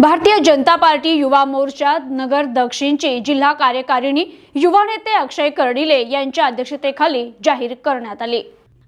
Bharatiya Janata party Yuva Morcha नगर दक्षिणची जिल्हा कार्यकारिणी युवा नेते अक्षय कर्डिले यांच्या अध्यक्षतेखाली जाहीर करण्यात आली.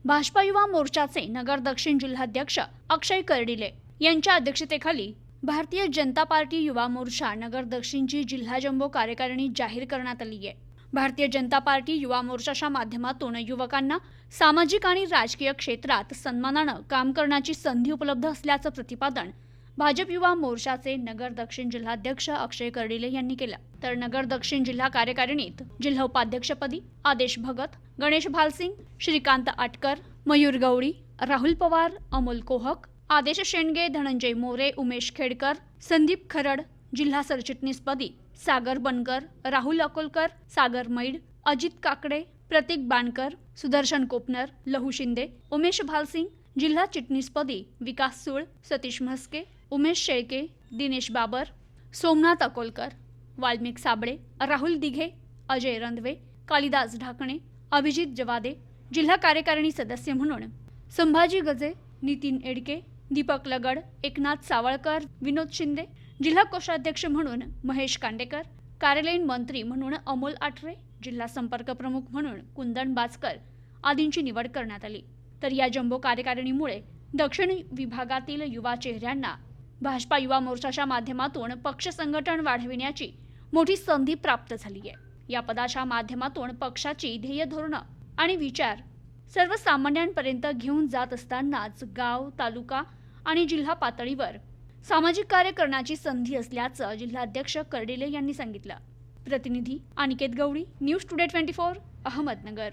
भाजपा युवा मोर्चाचे नगर दक्षिण जिल्हाध्यक्ष अक्षय कर्डिले यांच्या अध्यक्षतेखाली भारतीय जनता पार्टी युवा मोर्चा नगर दक्षिणची जिल्हा जम्बो कार्यकारिणी जाहीर करण्यात आली आहे. भारतीय जनता पार्टी युवा मोर्चाच्या माध्यमातून युवकांना सामाजिक आणि राजकीय क्षेत्रात सन्मानानं काम करण्याची संधी उपलब्ध असल्याचं प्रतिपादन भाजप युवा मोर्चाचे नगर दक्षिण जिल्हाध्यक्ष अक्षय कर्डिले यांनी केला. तर नगर दक्षिण जिल्हा कार्यकारिणीत जिल्हा उपाध्यक्षपदी आदेश भगत गणेश भालसिंग श्रीकांत आटकर मयूर गवळी राहुल पवार अमोल कोहक आदेश शेंडगे धनंजय मोरे उमेश खेडकर संदीप खरड जिल्हा सरचिटणीसपदी सागर बनकर राहुल अकोलकर सागर मैड अजित काकडे प्रतीक बाणकर सुदर्शन कोपनर लहू शिंदे उमेश भालसिंग जिल्हा चिटणीसपदी विकास सुळ सतीश म्हस्के उमेश शेळके दिनेश बाबर सोमनाथ अकोलकर वाल्मिक साबळे राहुल दिघे अजय रंधवे कालिदास ढाकणे अभिजित जवादे जिल्हा कार्यकारिणी सदस्य म्हणून संभाजी गजे नितीन एडके दीपक लगड एकनाथ सावळकर विनोद शिंदे जिल्हा कोषाध्यक्ष म्हणून महेश कांडेकर कार्यालयीन मंत्री म्हणून अमोल आठरे जिल्हा संपर्क प्रमुख म्हणून कुंदन बाजकर आदींची निवड करण्यात आली. तर या जम्बो कार्यकारिणीमुळे दक्षिण विभागातील युवा चेहऱ्यांना भाजपा युवा मोर्चाच्या माध्यमातून पक्ष संघटन वाढविण्याची मोठी संधी प्राप्त झाली आहे. या पदाच्या माध्यमातून पक्षाची ध्येय धोरणं आणि विचार सर्वसामान्यांपर्यंत घेऊन जात असतानाच गाव तालुका आणि जिल्हा पातळीवर सामाजिक कार्य करण्याची संधी असल्याचं जिल्हाध्यक्ष कर्डिले यांनी सांगितलं. प्रतिनिधी Aniket Gawali news today twenty four Ahmednagar.